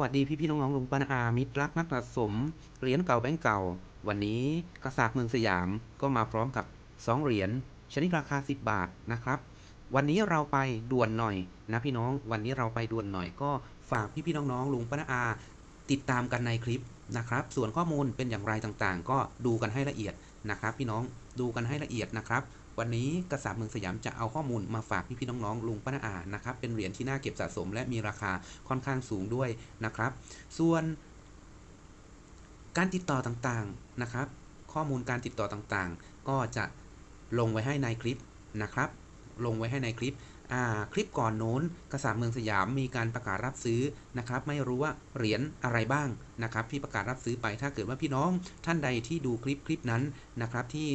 วัสดีพี่พี่ๆน้องๆลุงป้าน้าอามิตรรักนักสะสมเหรียญเก่าแบงก์เก่า วันนี้กระสากเมืองสยามก็มาพร้อมกับ 2 เหรียญชนิดราคา 10 บาทนะครับ วันนี้เราไปด่วนหน่อยนะพี่น้องวันนี้เราไปด่วนหน่อยก็ฝากพี่พี่ๆน้องๆลุงป้าน้าอา ติดตามกันในคลิปนะครับ ส่วนข้อมูลเป็นอย่างไรต่างๆ ก็ดูกันให้ละเอียดนะครับ พี่น้องดูกันให้ละเอียดนะครับ วันนี้กระสาเมืองสยามจะเอาข้อมูลมาฝากพี่ๆน้องๆลุงป้าอานะครับ เป็นเหรียญที่น่าเก็บสะสม และมีราคาค่อนข้างสูงด้วยนะครับ ส่วนการติดต่อต่างๆนะครับ ข้อมูลการติดต่อต่างๆ ก็จะลงไว้ให้ในคลิปนะครับ ลงไว้ให้ในคลิปคลิปก่อนโน้นกระสาเมืองสยามมีการประกาศรับซื้อนะครับ ไม่รู้ว่าเหรียญอะไรบ้างนะครับที่ประกาศรับซื้อไปถ้าเกิดว่าพี่น้องท่านใดที่ดูคลิปคลิปนั้นนะครับที่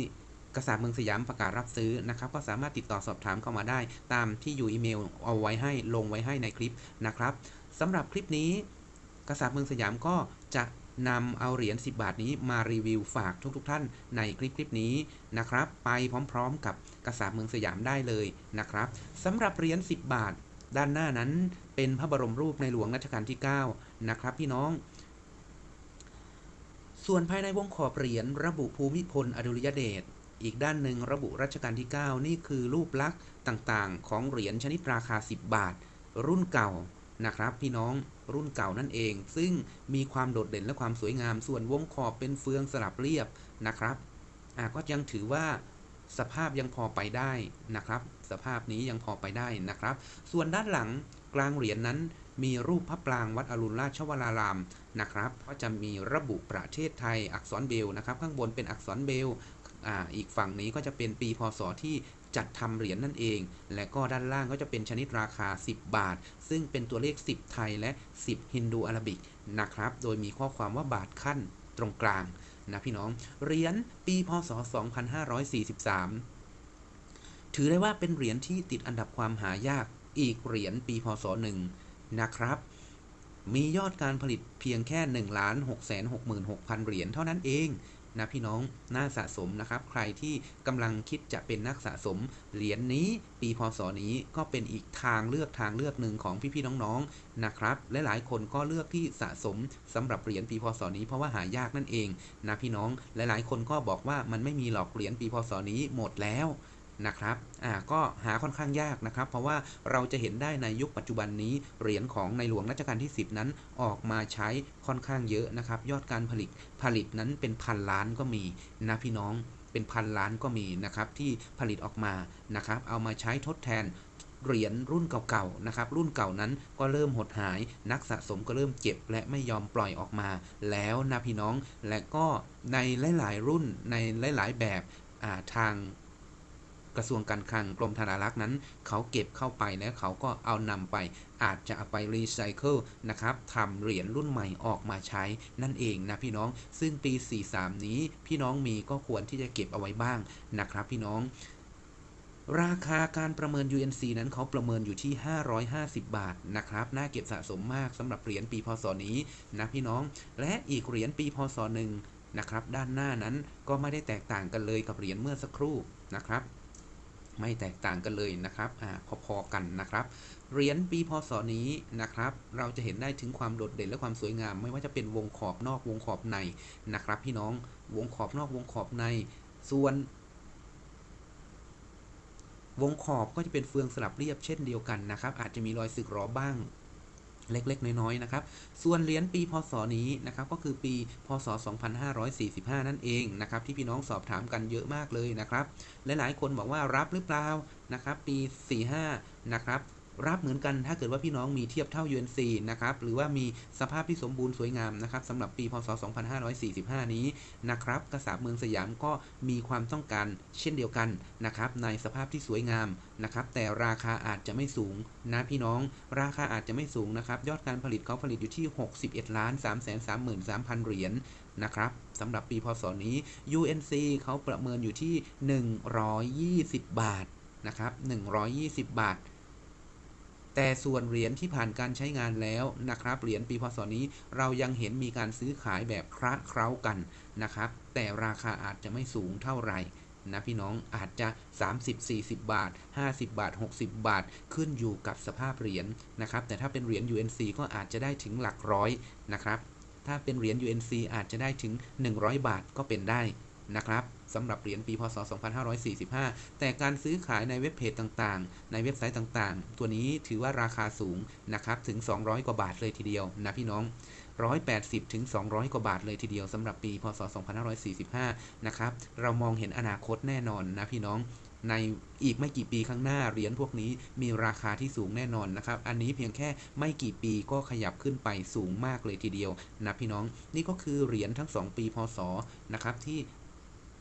กระสาเมืองสยามประกาศรับซื้อนะครับ ก็สามารถติดต่อสอบถามเข้ามาได้ ตามที่อยู่อีเมลเอาไว้ให้ลงไว้ให้ในคลิปนะครับสำหรับคลิปนี้กระสาเมืองสยามก็จะนำเอาเหรียญ 10 บาทนี้มารีวิวฝากทุกๆทท่านในคลิปคลิปนี้นะครับ ไปพร้อมๆกับกระสาเมืองสยามได้เลยนะครับสำหรับเหรียญ 10 บาท ด้านหน้านั้นเป็นพระบรมรูปในหลวงรัชกาลที่ 9 นะครับพี่น้อง ส่วนภายในวงขอบเหรียญระบุภูมิพลอดุลยเดช อีกด้านหนึ่งระบุรัชกาลที่ 9 นี่คือรูปลักษณ์ต่างๆ ของเหรียญชนิดราคา 10 บาท รุ่นเก่านะครับพี่น้องรุ่นเก่านั่นเอง ซึ่งมีความโดดเด่นและความสวยงาม ส่วนวงขอบเป็นเฟืองสลับเรียบนะครับก็ยังถือว่าสภาพยังพอไปได้นะครับ สภาพนี้ยังพอไปได้นะครับ ส่วนด้านหลังกลางเหรียญนนั้นมีรูปพระปรางวัดอรุณราชวรารามนะครับ ก็จะมีระบุประเทศไทยอักษรเบลนะครับ ข้างบนเป็นอักษรเบล อ่าอีกฝั่งนี้ก็จะเป็นปีพศที่จัดทำเหรียญนนั่นเอง และก็ด้านล่างก็จะเป็นชนิดราคา 10 บาท ซึ่งเป็นตัวเลข 10 ไทยและ 10 ฮินดูอาราบิกนะครับ โดยมีข้อความว่าบาทขั้นตรงกลางนะพี่น้อง เหรียญปีพศ 2543 ถือได้ว่าเป็นเหรียญที่ติดอันดับความหายากอีกเหรียญปีพศหนึ่งนะครับ มียอดการผลิตเพียงแค่1 6 6 6 6 0 0 เหรียญเท่านั้นเอง นะพี่น้องน่าสะสมนะครับ ใครที่กำลังคิดจะเป็นนักสะสมเหรียญนนี้ปีพศนี้ก็เป็นอีกทางเลือกทางเลือกหนึ่งของพี่ๆน้องๆนะครับ และหลายคนก็เลือกที่สะสมสำหรับเหรียญปีพศนี้เพราะว่าหายากนั่นเองนะพี่น้องหลายๆคนก็บอกว่ามันไม่มีหลอกเหรียญปีพศนี้หมดแล้ว นะครับอ่าก็หาค่อนข้างยากนะครับ เพราะว่าเราจะเห็นได้ในยุคปัจจุบันนี้เหรียญของในหลวงรัชกาลที่ 10 นั้นออกมาใช้ค่อนข้างเยอะนะครับ ยอดการผลิตผลิตนั้นเป็นพันล้านก็มีนะพี่น้องเป็นพันล้านก็มีนะครับที่ผลิตออกมานะครับ เอามาใช้ทดแทนเหรียญรุ่นเก่าๆนะครับ รุ่นเก่านั้นก็เริ่มหดหาย นักสะสมก็เริ่มเจ็บและไม่ยอมปล่อยออกมา แล้วนะพี่น้องและก็ในหลายๆรุ่นในหลายๆแบบทาง กระทรวงการคลังกรมธนารักษ์นั้น เขาเก็บเข้าไปแล้วเขาก็เอานำไป อาจจะเอาไปรีไซเคิลนะครับทำเหรียญรุ่นใหม่ออกมาใช้นั่นเองนะพี่น้องซึ่งปี 43 นี้พี่น้องมีก็ควรที่จะเก็บเอาไว้บ้างนะครับ พี่น้องราคาการประเมิน UNC นั้นเขาประเมินอยู่ที่ 550 บาทนะครับ น่าเก็บสะสมมากสำหรับเหรียญปีพศนี้นะพี่น้อง และอีกเหรียญปีพศหนึ่งนะครับ ด้านหน้านั้นก็ไม่ได้แตกต่างกันเลยกับเหรียญเมื่อสักครู่นะครับ ไม่แตกต่างกันเลยนะครับอพอๆกันนะครับเหรียญปีพศนี้นะครับ เราจะเห็นได้ถึงความโดดเด่นและความสวยงาม ไม่ว่าจะเป็นวงขอบนอกวงขอบในนะครับ พี่น้องวงขอบนอกวงขอบใน ส่วน วงขอบก็จะเป็นเฟืองสลับเรียบเช่นเดียวกันนะครับ อาจจะมีรอยสึกหรอบ้าง เล็กๆ น้อยๆ นะครับ ส่วนเหรียญปีพศนี้นะครับก็คือปีพศ 2545 นั่นเองนะครับที่พี่น้องสอบถามกันเยอะมากเลยนะครับ หลายๆ คนบอกว่ารับหรือเปล่านะครับปี 45 นะครับ รับเหมือนกันถ้าเกิดว่าพี่น้องมีเทียบเท่า UNC นะครับหรือว่ามีสภาพที่สมบูรณ์สวยงามนะครับสำหรับปีพศ 2545 นี้นะครับกษาเมืองสยามก็มีความต้องการเช่นเดียวกันนะครับในสภาพที่สวยงามนะครับแต่ราคาอาจจะไม่สูงนะพี่น้อง ราคาอาจจะไม่สูงนะครับยอดการผลิตเขาผลิตอยู่ที่ 61 ล้าน 3 3 3 3 0 0 0เหรียญนะครับสำหรับปีพศนี้ UNC เขาประเมินอยู่ที่ 120 บาทนะครับ120 บาท แต่ส่วนเหรียญที่ผ่านการใช้งานแล้วนะครับ เหรียญปีพศนี้เรายังเห็นมีการซื้อขายแบบคระเคล้ากันนะครับ แต่ราคาอาจจะไม่สูงเท่าไหร่นะพี่น้องอาจจะ 30 40 บาท 50 บาท 60 บาท ขึ้นอยู่กับสภาพเหรียญนะครับ แต่ถ้าเป็นเหรียญ UNC ก็อาจจะได้ถึงหลักร้อยนะครับ ถ้าเป็นเหรียญ UNC อาจจะได้ถึง 100 บาทก็เป็นได้ นะครับสำหรับเหรียญปีพศ 2545 แต่การซื้อขายในเว็บเพจต่างๆ ในเว็บไซต์ต่างๆ ตัวนี้ถือว่าราคาสูงนะครับ ถึง 200 กว่าบาทเลยทีเดียวนะพี่น้อง 180 ถึง 200 กว่าบาทเลยทีเดียวสำหรับปีพศ 2545 นะครับ เรามองเห็นอนาคตแน่นอนนะพี่น้องในอีกไม่กี่ปีข้างหน้าเหรียญพวกนี้มีราคาที่สูงแน่นอนนะครับ อันนี้เพียงแค่ไม่กี่ปีก็ขยับขึ้นไปสูงมากเลยทีเดียวนะพี่น้อง นี่ก็คือเหรียญทั้ง 2 ปีพศนะครับที่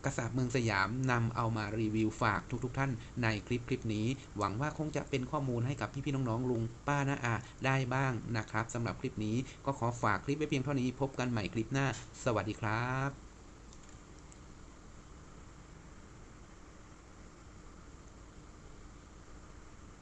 กษัตริย์เมืองสยามนำเอามารีวิวฝากทุกๆทท่านในคลิปคลิปนี้ หวังว่าคงจะเป็นข้อมูลให้กับพี่ๆน้องๆลุงป้าน้าอาได้บ้างนะครับสำหรับคลิปนี้ก็ขอฝากคลิปไว้เพียงเท่านี้พบกันใหม่คลิปหน้า สวัสดีครับ